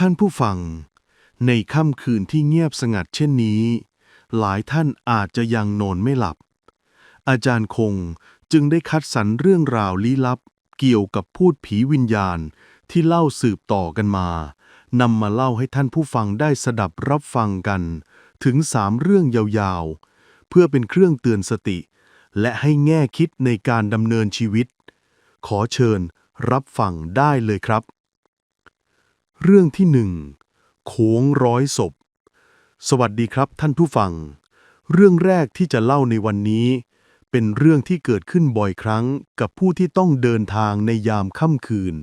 ท่านผู้ฟัง ในค่ำคืนที่เงียบสงัดเช่นนี้ หลายท่านอาจจะยังนอนไม่หลับ อาจารย์คงจึงได้คัดสรรเรื่องราวลี้ลับ เกี่ยวกับพูดผีวิญญาณที่เล่าสืบต่อกันมานำมาเล่าให้ท่านผู้ฟังได้สดับรับฟังกัน ถึงสามเรื่องยาวๆ เพื่อเป็นเครื่องเตือนสติ และให้แง่คิดในการดำเนินชีวิต ขอเชิญรับฟังได้เลยครับ เรื่องที่หนึ่งโขงร้อยศพ สวัสดีครับท่านผู้ฟัง เรื่องแรกที่จะเล่าในวันนี้ เป็นเรื่องที่เกิดขึ้นบ่อยครั้งกับผู้ที่ต้องเดินทางในยามค่ำคืน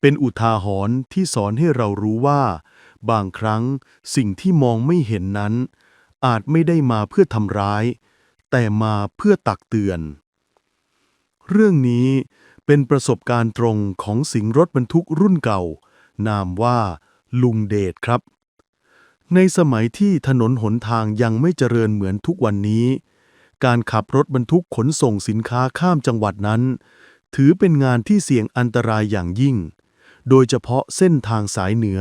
เป็นอุทาหรณ์ที่สอนให้เรารู้ว่า บางครั้งสิ่งที่มองไม่เห็นนั้น อาจไม่ได้มาเพื่อทำร้าย แต่มาเพื่อตักเตือน เรื่องนี้เป็นประสบการณ์ตรงของสิงรถบรรทุกรุ่นเก่า นามว่า ลุงเดชครับ ในสมัยที่ถนนหนทางยังไม่เจริญเหมือนทุกวันนี้ การขับรถบรรทุกขนส่งสินค้าข้ามจังหวัดนั้น ถือเป็นงานที่เสี่ยงอันตรายอย่างยิ่ง โดยเฉพาะเส้นทางสายเหนือ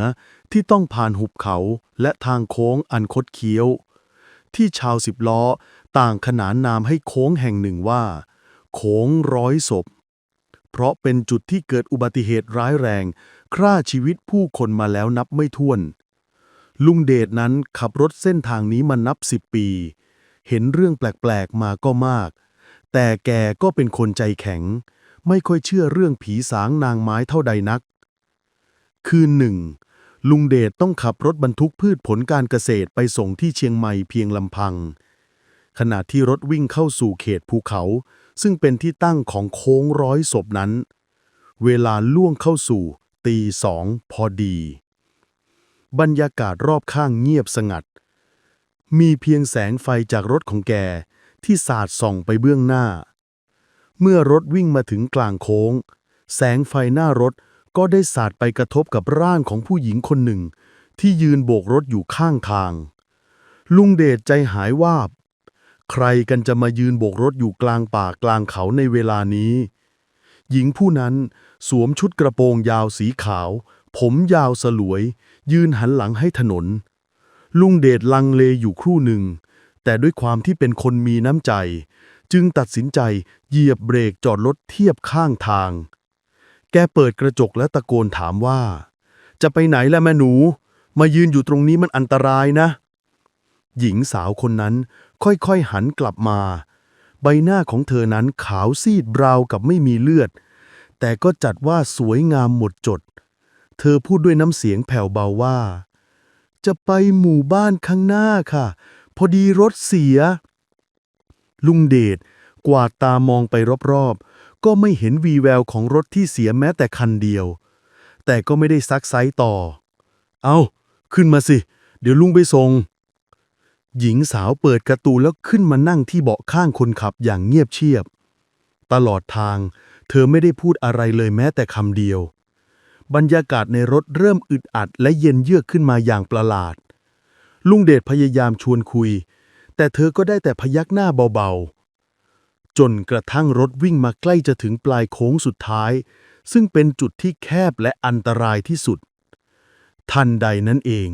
ที่ต้องผ่านหุบเขาและทางโค้งอันคดเคี้ยว ที่ชาวสิบล้อต่างขนานนามให้โค้งแห่งหนึ่งว่า โค้งร้อยศพ เพราะเป็นจุดที่เกิดอุบัติเหตุร้ายแรง ฆ่าชีวิตผู้คนมาแล้วนับไม่ถ้วน ลุงเดชนั้นขับรถเส้นทางนี้มานับสิบปี เห็นเรื่องแปลกๆมาก็มาก แต่แกก็เป็นคนใจแข็ง ไม่ค่อยเชื่อเรื่องผีสางนางไม้เท่าใดนัก คืนหนึ่ง ลุงเดชต้องขับรถบรรทุกพืชผลการเกษตรไปส่งที่เชียงใหม่เพียงลำพัง ขณะที่รถวิ่งเข้าสู่เขตภูเขา ซึ่งเป็นที่ตั้งของโค้งร้อยศพนั้น เวลาล่วงเข้าสู่ ตีสองพอดี บรรยากาศรอบข้างเงียบสงัด มีเพียงแสงไฟจากรถของแกที่สาดส่องไปเบื้องหน้า เมื่อรถวิ่งมาถึงกลางโค้ง แสงไฟหน้ารถก็ได้สาดไปกระทบกับร่างของผู้หญิงคนหนึ่ง ที่ยืนโบกรถอยู่ข้างทาง ลุงเดชใจหายวาบ ใครกันจะมายืนโบกรถอยู่กลางป่ากลางเขาในเวลานี้ หญิงผู้นั้นสวมชุดกระโปรงยาวสีขาว ผมยาวสลวย ยืนหันหลังให้ถนน ลุงเดชลังเลอยู่ครู่หนึ่ง แต่ด้วยความที่เป็นคนมีน้ำใจ จึงตัดสินใจเหยียบเบรกจอดรถเทียบข้างทาง แกเปิดกระจกและตะโกนถามว่า จะไปไหนล่ะแม่หนู มายืนอยู่ตรงนี้มันอันตรายนะ หญิงสาวคนนั้นค่อยๆหันกลับมา ใบหน้าของเธอนั้นขาวซีดราวกับไม่มีเลือด แต่ก็จัดว่าสวยงามหมดจด เธอพูดด้วยน้ำเสียงแผ่วเบาว่า จะไปหมู่บ้านข้างหน้าค่ะ พอดีรถเสีย ลุงเดชกวาดตามองไปรอบๆ ก็ไม่เห็นวีแววของรถที่เสียแม้แต่คันเดียว แต่ก็ไม่ได้ซักไซต่อ เอาขึ้นมาสิ เดี๋ยวลุงไปส่ง หญิงสาวเปิดกระตูแล้วขึ้นมานั่งที่เบาะข้างคนขับอย่างเงียบเชียบ ตลอดทาง เธอไม่ได้พูดอะไรเลยแม้แต่คำเดียว บรรยากาศในรถเริ่มอึดอัดและเย็นเยือกขึ้นมาอย่างประหลาด ลุงเดชพยายามชวนคุย แต่เธอก็ได้แต่พยักหน้าเบาๆ จนกระทั่งรถวิ่งมาใกล้จะถึงปลายโค้งสุดท้าย ซึ่งเป็นจุดที่แคบและอันตรายที่สุด ทันใดนั้นเอง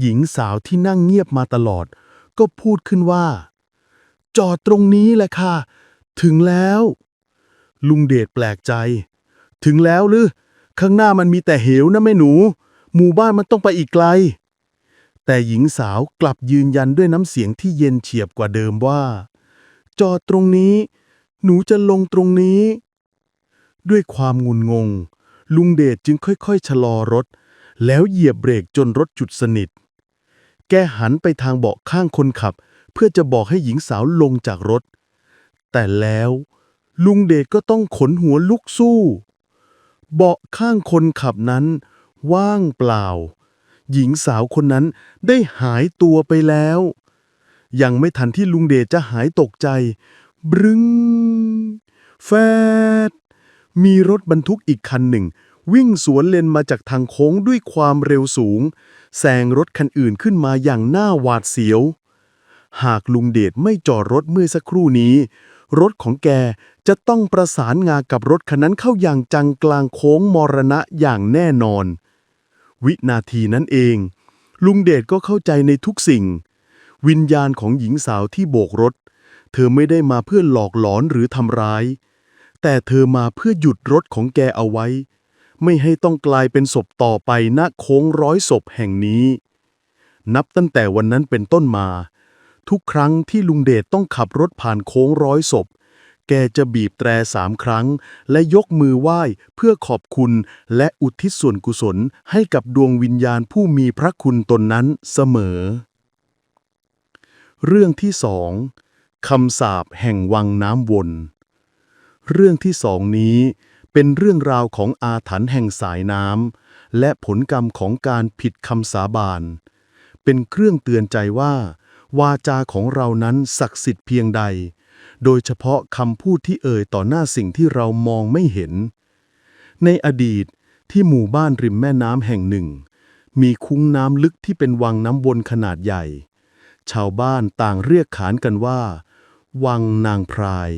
หญิงสาวที่นั่งเงียบมาตลอด ก็พูดขึ้นว่า จอดตรงนี้แหละค่ะ ถึงแล้ว ลุงเดชแปลกใจ ถึงแล้วหรือ ข้างหน้ามันมีแต่เหวนะแม่หนู หมู่บ้านมันต้องไปอีกไกล แต่หญิงสาวกลับยืนยันด้วยน้ำเสียงที่เย็นเฉียบกว่าเดิมว่า จอดตรงนี้ หนูจะลงตรงนี้ ด้วยความงุนงง ลุงเดชจึงค่อยๆชะลอรถแล้วเหยียบเบรกจนรถจุดสนิท แกหันไปทางเบาะข้างคนขับ เพื่อจะบอกให้หญิงสาวลงจากรถ แต่แล้วลุงเดชก็ต้องขนหัวลุกสู้ เบาะข้างคนขับนั้น ว่างเปล่า หญิงสาวคนนั้นได้หายตัวไปแล้ว ยังไม่ทันที่ลุงเดชจะหายตกใจ บรึง แฟดมีรถบรรทุกอีกคันหนึ่ง วิ่งสวนเลนมาจากทางโค้งด้วยความเร็วสูงแซงรถคันอื่นขึ้นมาอย่างน่าหวาดเสียว หากลุงเดชไม่จอดรถเมื่อสักครู่นี้ รถของแกจะต้องประสานงากับรถคันนั้นเข้าอย่างจังกลางโค้งมรณะอย่างแน่นอน วินาทีนั้นเอง ลุงเดชก็เข้าใจในทุกสิ่ง วิญญาณของหญิงสาวที่โบกรถ เธอไม่ได้มาเพื่อหลอกหลอนหรือทำร้าย แต่เธอมาเพื่อหยุดรถของแกเอาไว้ ไม่ให้ต้องกลายเป็นศพต่อไปณโค้งร้อยศพแห่งนี้ นับตั้งแต่วันนั้นเป็นต้นมา ทุกครั้งที่ลุงเดชต้องขับรถผ่านโค้งร้อยศพ แกจะบีบแตรสามครั้ง และยกมือไหว้เพื่อขอบคุณและอุทิศส่วนกุศลให้กับดวงวิญญาณผู้มีพระคุณตนนั้นเสมอ เรื่องที่สองคำสาปแห่งวังน้ำวน เรื่องที่สองนี้ เป็นเรื่องราวของอาถรรพ์แห่งสายน้ำและผลกรรมของการผิดคำสาบาน เป็นเครื่องเตือนใจว่า วาจาของเรานั้นศักดิ์สิทธิ์เพียงใด โดยเฉพาะคำพูดที่เอ่ยต่อหน้าสิ่งที่เรามองไม่เห็น ในอดีตที่หมู่บ้านริมแม่น้ำแห่งหนึ่ง มีคุ้งน้ำลึกที่เป็นวังน้ำวนขนาดใหญ่ ชาวบ้านต่างเรียกขานกันว่า วังนางพราย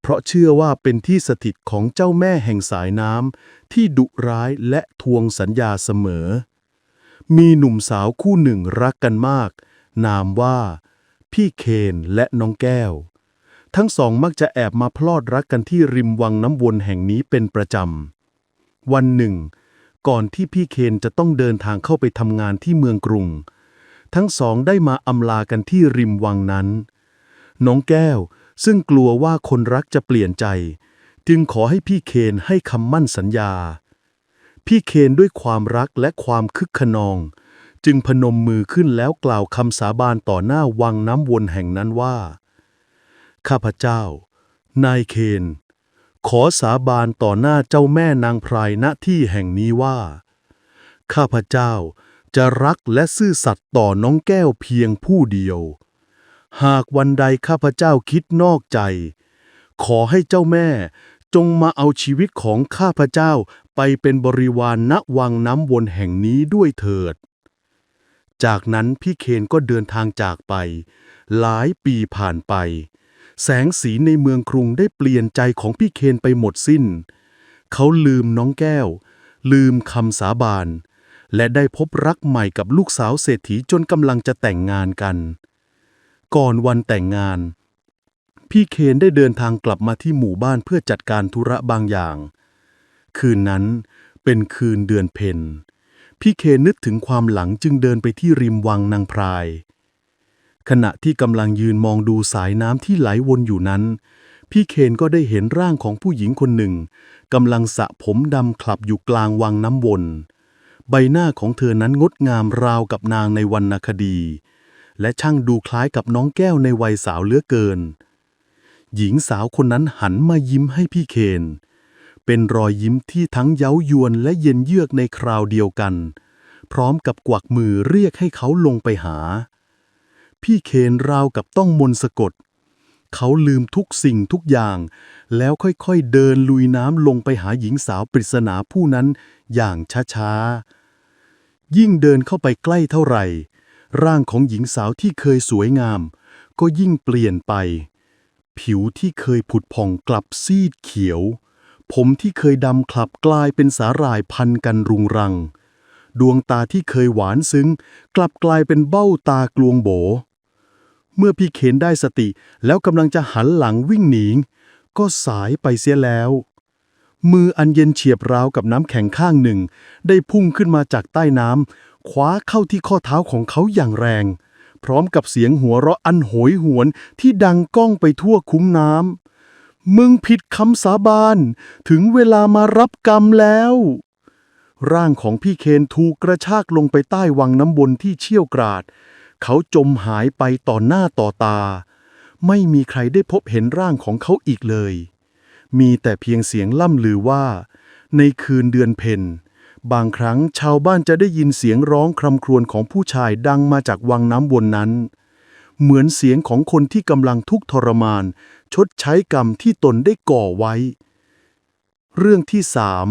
เพราะเชื่อว่าเป็นที่สถิตของเจ้าแม่แห่งสายน้ำที่ดุร้ายและทวงสัญญาเสมอ มีหนุ่มสาวคู่หนึ่งรักกันมาก นามว่า พี่เคนและน้องแก้ว ทั้งสองมักจะแอบมาพลอดรักกันที่ริมวังน้ำวนแห่งนี้เป็นประจำ วันหนึ่ง ก่อนที่พี่เคนจะต้องเดินทางเข้าไปทำงานที่เมืองกรุง ทั้งสองได้มาอำลากันที่ริมวังนั้น น้องแก้ว ซึ่งกลัวว่าคนรักจะเปลี่ยนใจ จึงขอให้พี่เคนให้คำมั่นสัญญา พี่เคนด้วยความรักและความคึกขนอง จึงพนมมือขึ้นแล้วกล่าวคำสาบานต่อหน้าวังน้ำวนแห่งนั้นว่า ข้าพเจ้า นายเคน ขอสาบานต่อหน้าเจ้าแม่นางพรายณที่แห่งนี้ว่า ข้าพเจ้าจะรักและซื่อสัตย์ต่อน้องแก้วเพียงผู้เดียว หากวันใดข้าพเจ้าคิดนอกใจ ขอให้เจ้าแม่ จงมาเอาชีวิตของข้าพเจ้าไปเป็นบริวารณวังน้ำวนแห่งนี้ด้วยเถิด จากนั้นพี่เคนก็เดินทางจากไป หลายปีผ่านไป แสงสีในเมืองกรุงได้เปลี่ยนใจของพี่เคนไปหมดสิ้น เขาลืมน้องแก้ว ลืมคำสาบานและได้พบรักใหม่กับลูกสาวเศรษฐีจนกำลังจะแต่งงานกัน ก่อนวันแต่งงาน พี่เคนได้เดินทางกลับมาที่หมู่บ้านเพื่อจัดการธุระบางอย่าง คืนนั้นเป็นคืนเดือนเพ็ญพี่เคนนึกถึงความหลังจึงเดินไปที่ริมวังนางพราย ขณะที่กำลังยืนมองดูสายน้ำที่ไหลวนอยู่นั้น พี่เคนก็ได้เห็นร่างของผู้หญิงคนหนึ่งกำลังสระผมดำคลับอยู่กลางวังน้ำวน ใบหน้าของเธอนั้นงดงามราวกับนางในวรรณคดี และช่างดูคล้ายกับน้องแก้วในวัยสาวเลือเกิน หญิงสาวคนนั้นหันมายิ้มให้พี่เคน เป็นรอยยิ้มที่ทั้งเย้ายวนและเย็นเยือกในคราวเดียวกัน พร้อมกับกวักมือเรียกให้เขาลงไปหา พี่เคนราวกับต้องมนต์สะกด เขาลืมทุกสิ่งทุกอย่าง แล้วค่อยๆเดินลุยน้ำลงไปหาหญิงสาวปริศนาผู้นั้นอย่างช้าๆยิ่งเดินเข้าไปใกล้เท่าไหร่ ร่างของหญิงสาวที่เคยสวยงาม ก็ยิ่งเปลี่ยนไป ผิวที่เคยผุดผ่องกลับซีดเขียว ผมที่เคยดำคลับกลายเป็นสาหร่ายพันกันรุงรัง ดวงตาที่เคยหวานซึ้ง กลับกลายเป็นเบ้าตากลวงโบ เมื่อพี่เคนได้สติแล้วกำลังจะหันหลังวิ่งหนีก็สายไปเสียแล้ว มืออันเย็นเฉียบราวกับน้ำแข็งข้างหนึ่ง ได้พุ่งขึ้นมาจากใต้น้ำ คว้าเข้าที่ข้อเท้าของเขาอย่างแรง พร้อมกับเสียงหัวเราะอันโหยหวนที่ดังก้องไปทั่วคุ้งน้ำมึงผิดคำสาบานถึงเวลามารับกรรมแล้ว ร่างของพี่เคนถูกกระชากลงไปใต้วังน้ำบนที่เชี่ยวกราด เขาจมหายไปต่อหน้าต่อตา ไม่มีใครได้พบเห็นร่างของเขาอีกเลย มีแต่เพียงเสียงล่ำลือว่า ในคืนเดือนเพ็ญ บางครั้งชาวบ้านจะได้ยินเสียงร้องครำครวญของผู้ชายดังมาจากวังน้ำวนนั้น เหมือนเสียงของคนที่กำลังทุกข์ทรมาน ชดใช้กรรมที่ตนได้ก่อไว้ เรื่องที่สาม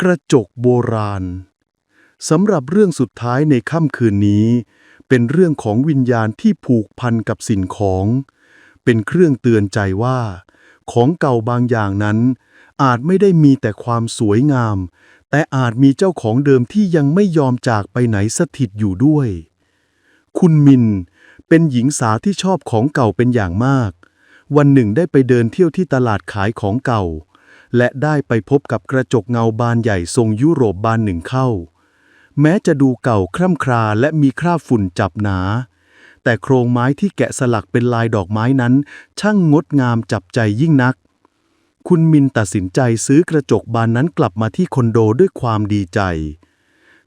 กระจกโบราณสำหรับเรื่องสุดท้ายในค่ำคืนนี้ เป็นเรื่องของวิญญาณที่ผูกพันกับสิ่งของ เป็นเครื่องเตือนใจว่า ของเก่าบางอย่างนั้น อาจไม่ได้มีแต่ความสวยงาม แต่อาจมีเจ้าของเดิมที่ยังไม่ยอมจากไปไหนสถิตอยู่ด้วย คุณมิน เป็นหญิงสาวที่ชอบของเก่าเป็นอย่างมาก วันหนึ่งได้ไปเดินเที่ยวที่ตลาดขายของเก่า และได้ไปพบกับกระจกเงาบานใหญ่ทรงยุโรปบานหนึ่งเข้า แม้จะดูเก่าคร่ำคราและมีคราบฝุ่นจับหนา แต่โครงไม้ที่แกะสลักเป็นลายดอกไม้นั้น ช่างงดงามจับใจยิ่งนัก คุณมินตัดสินใจซื้อกระจกบานนั้นกลับมาที่คอนโดด้วยความดีใจ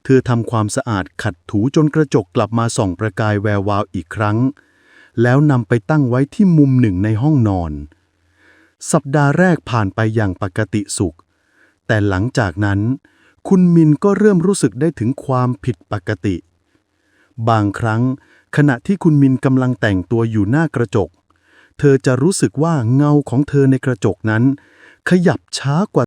เธอทำความสะอาดขัดถูจนกระจกกลับมาส่องประกายแวววาวอีกครั้ง แล้วนำไปตั้งไว้ที่มุมหนึ่งในห้องนอน สัปดาห์แรกผ่านไปอย่างปกติสุข แต่หลังจากนั้น คุณมินก็เริ่มรู้สึกได้ถึงความผิดปกติ บางครั้ง ขณะที่คุณมินกำลังแต่งตัวอยู่หน้ากระจก เธอจะรู้สึกว่าเงาของเธอในกระจกนั้น ขยับช้ากว่า